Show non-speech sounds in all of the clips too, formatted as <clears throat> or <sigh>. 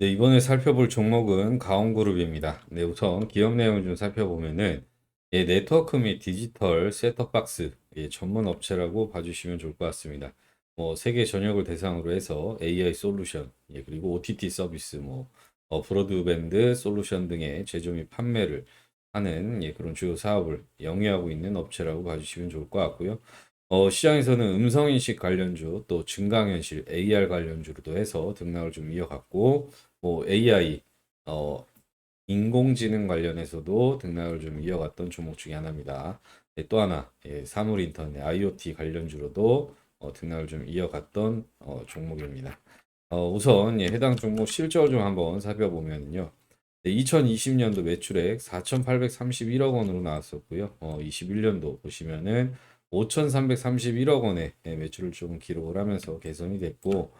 네, 이번에 살펴볼 종목은 가온그룹입니다. 네, 우선 기업 내용을 좀 살펴보면은 예, 네트워크 및 디지털 셋톱박스 예, 전문 업체라고 봐주시면 좋을 것 같습니다. 뭐 세계 전역을 대상으로 해서 AI 솔루션 예, 그리고 OTT 서비스 뭐 어, 브로드밴드 솔루션 등의 제조 및 판매를 하는 예, 그런 주요 사업을 영위하고 있는 업체라고 봐주시면 좋을 것 같고요. 어, 시장에서는 음성인식 관련주 또 증강현실 AR 관련주로도 해서 등락을 좀 이어갔고 뭐 AI 어, 인공지능 관련해서도 등락을 좀 이어갔던 종목 중에 하나입니다. 예, 또 하나 예, 사물인터넷 IoT 관련주로도 어, 등락을 좀 이어갔던 어, 종목입니다. 어, 우선 예, 해당 종목 실적을 좀 한번 살펴보면요. 2020년도 매출액 4,831억 원으로 나왔었고요. 어, 21년도 보시면은 5,331억 원의 예, 매출을 좀 기록을 하면서 개선이 됐고,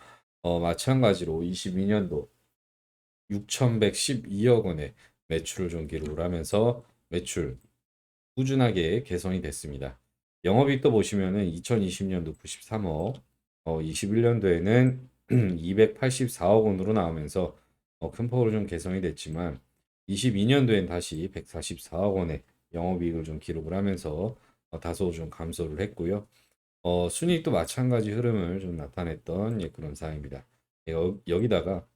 어, 마찬가지로 22년도 6,112억 원의 매출을 좀 기록을 하면서 매출 꾸준하게 개선이 됐습니다. 영업이익도 보시면은 2020년도 93억, 어, 21년도에는 284억 <clears throat> 원으로 나오면서 어, 큰 폭으로 좀 개선이 됐지만 22년도엔 다시 144억 원의 영업이익을 좀 기록을 하면서 어, 다소 좀 감소를 했고요. 어, 순이익도 마찬가지 흐름을 좀 나타냈던 예, 그런 사항입니다. 여, 여기다가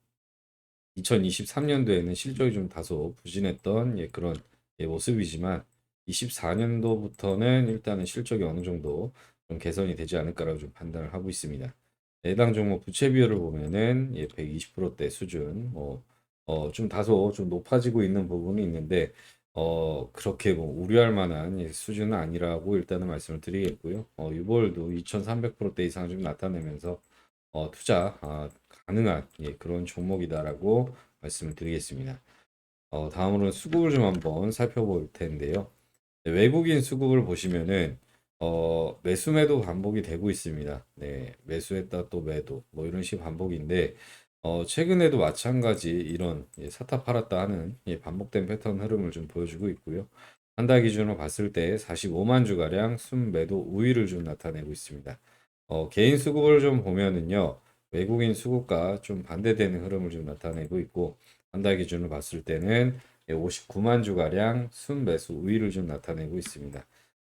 2023년도에는 실적이 좀 다소 부진했던 예, 그런 예, 모습이지만 24년도부터는 일단은 실적이 어느 정도 좀 개선이 되지 않을까라고 좀 판단을 하고 있습니다. 해당 종목 부채 비율을 보면은 예, 120%대 수준, 뭐, 어, 좀 다소 좀 높아지고 있는 부분이 있는데, 어, 그렇게 뭐 우려할 만한 예, 수준은 아니라고 일단은 말씀을 드리겠고요. 어, 유볼도 2300%대 이상 좀 나타내면서 어, 투자 아, 가능한 예, 그런 종목이다라고 말씀을 드리겠습니다. 어, 다음으로는 수급을 좀 한번 살펴볼 텐데요. 네, 외국인 수급을 보시면은 어, 매수 매도 반복이 되고 있습니다. 네, 매수했다 또 매도 뭐 이런 식 반복인데 어, 최근에도 마찬가지 이런 예, 사타 팔았다 하는 예, 반복된 패턴 흐름을 좀 보여주고 있고요. 한 달 기준으로 봤을 때 45만 주가량 순매도 우위를 좀 나타내고 있습니다. 어, 개인 수급을 좀 보면은요, 외국인 수급과 좀 반대되는 흐름을 좀 나타내고 있고, 한 달 기준으로 봤을 때는 59만 주가량 순매수 우위를 좀 나타내고 있습니다.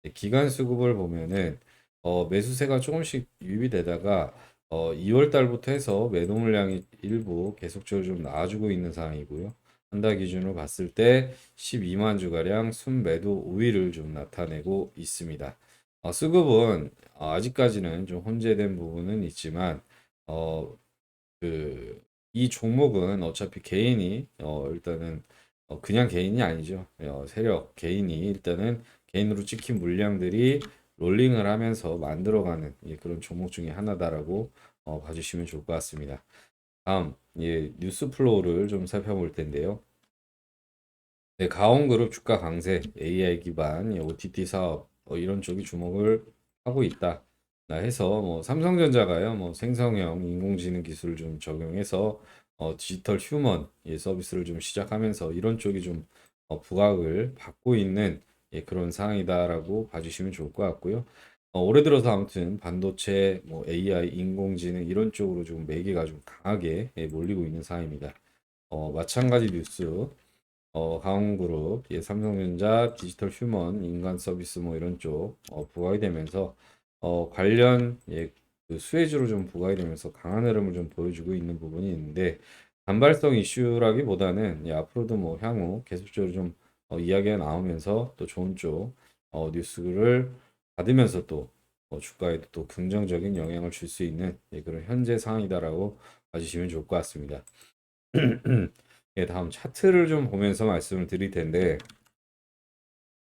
네, 기간 수급을 보면은 어, 매수세가 조금씩 유입이 되다가 어, 2월 달부터 해서 매도 물량이 일부 계속적으로 좀 나와주고 있는 상황이고요. 한 달 기준으로 봤을 때 12만 주가량 순매도 우위를 좀 나타내고 있습니다. 어, 수급은 어, 아직까지는 좀 혼재된 부분은 있지만 어, 그, 이 종목은 어차피 개인이 어, 일단은 어, 그냥 개인이 아니죠. 어, 세력 개인이 일단은 개인으로 찍힌 물량들이 롤링을 하면서 만들어가는 예, 그런 종목 중에 하나다라고 어, 봐주시면 좋을 것 같습니다. 다음 예, 뉴스 플로우를 좀 살펴볼 텐데요. 네, 가온그룹 주가 강세, AI 기반 예, OTT 사업 어, 이런 쪽이 주목을 하고 있다. 나 해서 뭐 삼성전자가요, 뭐 생성형 인공지능 기술을 좀 적용해서 어, 디지털 휴먼 예, 서비스를 좀 시작하면서 이런 쪽이 좀 어, 부각을 받고 있는 예, 그런 상황이다라고 봐주시면 좋을 것 같고요. 어, 올해 들어서 아무튼 반도체, 뭐 AI, 인공지능 이런 쪽으로 좀 매개가 좀 강하게 예, 몰리고 있는 상황입니다. 어, 마찬가지 뉴스. 어, 강원그룹, 예, 삼성전자, 디지털 휴먼, 인간 서비스 뭐 이런 쪽 어, 부각이 되면서 어, 관련 예, 그 수혜주로 좀 부각이 되면서 강한 흐름을 좀 보여주고 있는 부분이 있는데 단발성 이슈라기보다는 예, 앞으로도 뭐 향후 계속적으로 좀 어, 이야기가 나오면서 또 좋은 쪽 어, 뉴스를 받으면서 또 어, 주가에도 또 긍정적인 영향을 줄 수 있는 예, 그런 현재 상황이다라고 봐주시면 좋을 것 같습니다. <clears throat> 예, 다음 차트를 좀 보면서 말씀을 드릴 텐데,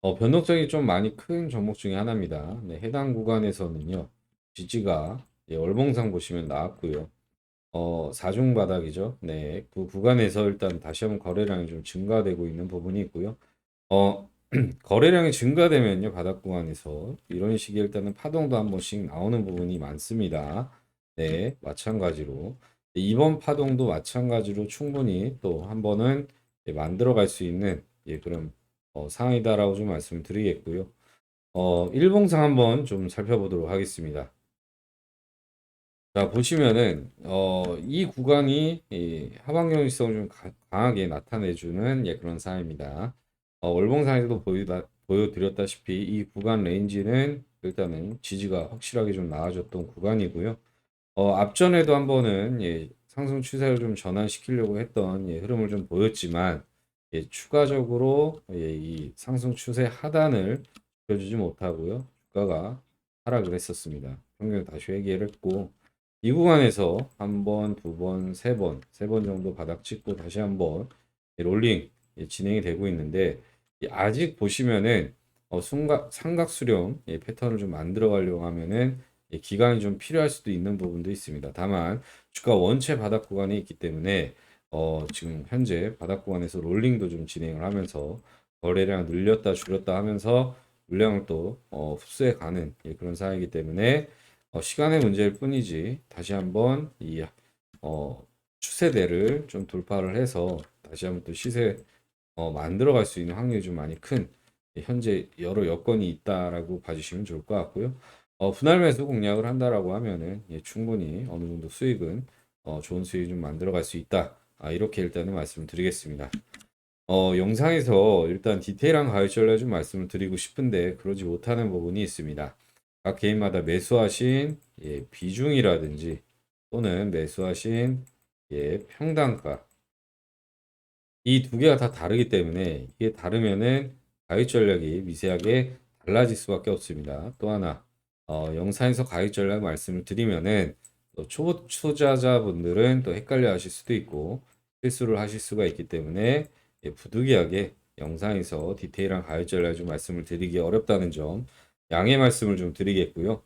어, 변동성이 좀 많이 큰 종목 중에 하나입니다. 네, 해당 구간에서는요, 지지가 예, 월봉상 보시면 나왔고요. 어, 사중 바닥이죠. 네, 그 구간에서 일단 다시 한번 거래량이 좀 증가되고 있는 부분이 있고요. 어, <clears throat> 거래량이 증가되면요, 바닥 구간에서 이런 식의 일단은 파동도 한 번씩 나오는 부분이 많습니다. 네, 마찬가지로. 이번 파동도 마찬가지로 충분히 또 한 번은 예, 만들어 갈 수 있는 예, 그런 어, 상황이다라고 좀 말씀을 드리겠고요. 어, 일봉상 한번 좀 살펴보도록 하겠습니다. 자, 보시면은, 어, 이 구간이 이 하방경직성을 좀 가- 강하게 나타내주는 예, 그런 사입니다. 어, 월봉상에서도 보이다, 보여 드렸다시피 이 구간 레인지는 일단은 지지가 확실하게 좀 나아졌던 구간이고요. 어, 앞전에도 한번은 예, 상승 추세를 좀 전환시키려고 했던 예, 흐름을 좀 보였지만 예, 추가적으로 예, 이 상승 추세 하단을 보여주지 못하고요. 주가가 하락을 했었습니다. 평균 다시 회귀를 했고 이 구간에서 한 번, 두 번, 세 번, 세 번 정도 바닥 찍고 다시 한번 롤링 예, 진행이 되고 있는데 이 아직 보시면은 어, 순각, 삼각 수렴 예, 패턴을 좀 만들어 가려고 하면은 예, 기간이 좀 필요할 수도 있는 부분도 있습니다. 다만 주가 원체 바닥 구간에 있기 때문에 어, 지금 현재 바닥 구간에서 롤링도 좀 진행을 하면서 거래량 늘렸다 줄였다 하면서 물량을 또 어, 흡수해 가는 예, 그런 상황이기 때문에 어, 시간의 문제일 뿐이지 다시 한번 이 어, 추세대를 좀 돌파를 해서 다시 한번 또 시세 어, 만들어 갈 수 있는 확률이 좀 많이 큰 예, 현재 여러 여건이 있다라고 봐주시면 좋을 것 같고요. 어, 분할 매수 공략을 한다라고 하면은 예, 충분히 어느 정도 수익은 어, 좋은 수익 좀 만들어 갈 수 있다. 아, 이렇게 일단은 말씀을 드리겠습니다. 어, 영상에서 일단 디테일한 가격 전략 좀 말씀을 드리고 싶은데 그러지 못하는 부분이 있습니다. 각 개인마다 매수하신 예, 비중이라든지 또는 매수하신 예, 평단가 이 두 개가 다 다르기 때문에 이게 다르면은 가격 전략이 미세하게 달라질 수밖에 없습니다. 또 하나 어, 영상에서 가격 전략 말씀을 드리면은 또 초보 투자자분들은 또 헷갈려 하실 수도 있고 실수를 하실 수가 있기 때문에 예, 부득이하게 영상에서 디테일한 가격 전략 좀 말씀을 드리기 어렵다는 점 양해 말씀을 좀 드리겠고요.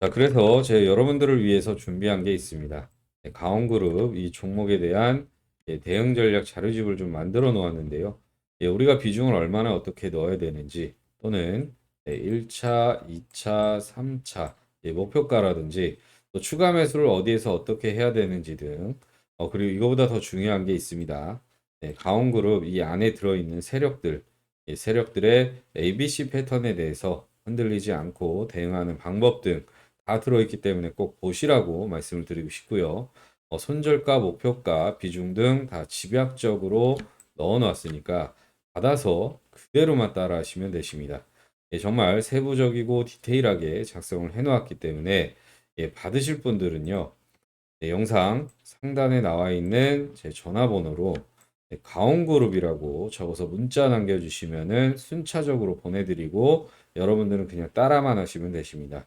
자, 그래서 제가 여러분들을 위해서 준비한 게 있습니다. 네, 가온그룹 이 종목에 대한 예, 대응 전략 자료집을 좀 만들어 놓았는데요. 예, 우리가 비중을 얼마나 어떻게 넣어야 되는지 또는 예, 1차, 2차, 3차 예, 목표가라든지 또 추가 매수를 어디에서 어떻게 해야 되는지 등 어, 그리고 이거보다 더 중요한 게 있습니다. 예, 가온그룹 이 안에 들어있는 세력들 이 세력들의 ABC 패턴에 대해서 흔들리지 않고 대응하는 방법 등 다 들어있기 때문에 꼭 보시라고 말씀을 드리고 싶고요. 어, 손절가, 목표가, 비중 등 다 집약적으로 넣어 놨으니까 받아서 그대로만 따라 하시면 되십니다. 예, 정말 세부적이고 디테일하게 작성을 해 놓았기 때문에 예, 받으실 분들은요. 네, 영상 상단에 나와 있는 제 전화번호로 네, 가온그룹이라고 적어서 문자 남겨주시면은 순차적으로 보내드리고 여러분들은 그냥 따라만 하시면 되십니다.